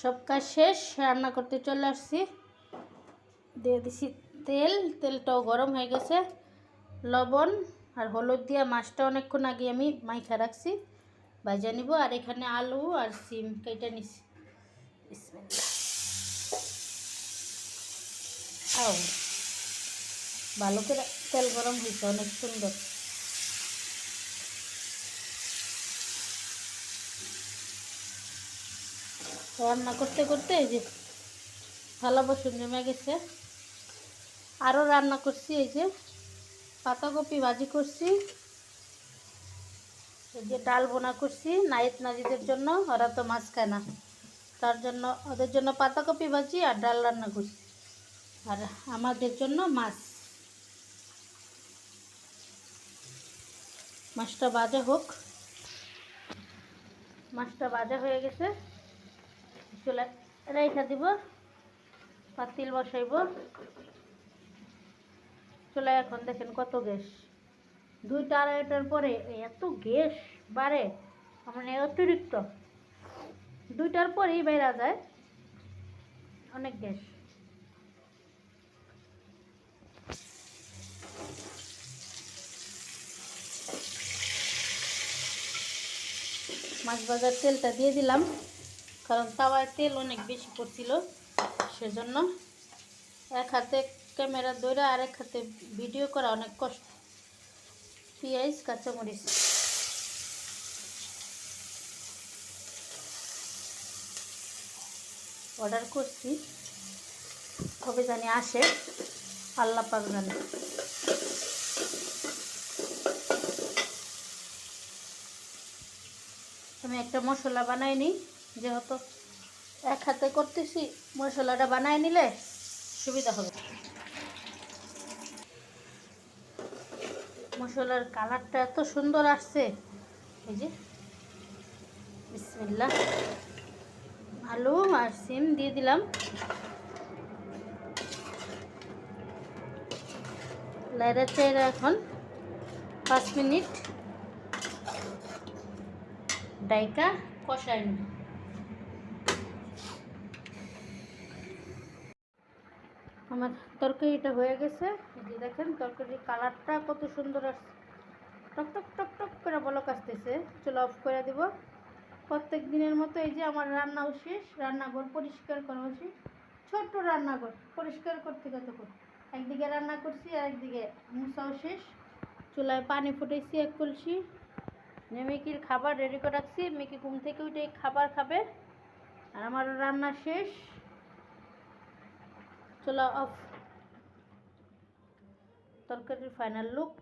সব কাজ শেষ, রান্না করতে চলে আসছি। দিয়ে দিছি তেল, তেলটাও গরম হয়ে গেছে। লবণ আর হলুদ দিয়ে মাছটা অনেকক্ষণ আগে আমি মাইখা রাখছি, ভাজা নিব আর এখানে আলু আর সিম কেটে নিছি। আও, ভালো করে তেল গরম হয়েছে, অনেক সুন্দর। রান্না করতে করতে এই যে থালা বসুন জমে গেছে। আরও রান্না করছি, এই যে পাতাকপি ভাজি করছি, এই যে ডাল বোনা করছি, নাইট নাজিদের জন্য, ওরা তো মাছ খায় না। তার জন্য, ওদের জন্য পাতাকপি ভাজি আর ডাল রান্না করছি। আর আমাদের জন্য মাছ। মাছটা ভাজা হোক। মাছটা ভাজা হয়ে গেছে। চলে রেখা দিব। পাতিল বসাইব। চলে এখন দেখেন কত গ্যাস। দুইটা আড়াইটার পরে এত গ্যাস বাড়ে মানে অতিরিক্ত। দুইটার পরেই বেড়া যায়। অনেক গ্যাস। মাছ বাজার তেলটা দিয়ে দিলাম। কারণ তাওয়ায় তেল অনেক বেশি পড়ছিল, সেজন্য এক হাতে ক্যামেরা ধরে আর এক হাতে ভিডিও করা অনেক কষ্ট। পেঁয়াজ, কাঁচামরিচ। অর্ডার করছি, কবে জানি আসে, আল্লাহ পাক জানে। আমি একটা মশলা বানাই নিই যেহেতু এক হাতে করতেছি, মশলাটা বানায় নিলে সুবিধা হবে। মশলার কালারটা এত সুন্দর আসছে। এই যে বিসমিল্লা আলু আর সিম দিয়ে দিলাম। লাইরা চাইরা এখন পাঁচ মিনিট ডাইকা কষাই নিই আমার তরকারিটা হয়ে গেছে। যে দেখেন, তরকারির কালারটা কত সুন্দর আসছে। টক টক টক টক করে বলক আসতেছে। চলো অফ করে দিব। প্রত্যেক দিনের মতো এই যে আমার রান্নাও শেষ, রান্নাঘর পরিষ্কার করাও শেষ ছোট্ট রান্নাঘর, পরিষ্কার করতে কতক্ষণ একদিকে রান্না করছি আর একদিকে মুসাও শেষ। চুলায় পানি ফুটেছি এক কলসি। মেকির খাবার রেডি করে রাখছি। মেকি ঘুম থেকে উঠে খাবার খাবে। আর আমার রান্না শেষ। চলো অফ তরকারির ফাইনাল লুক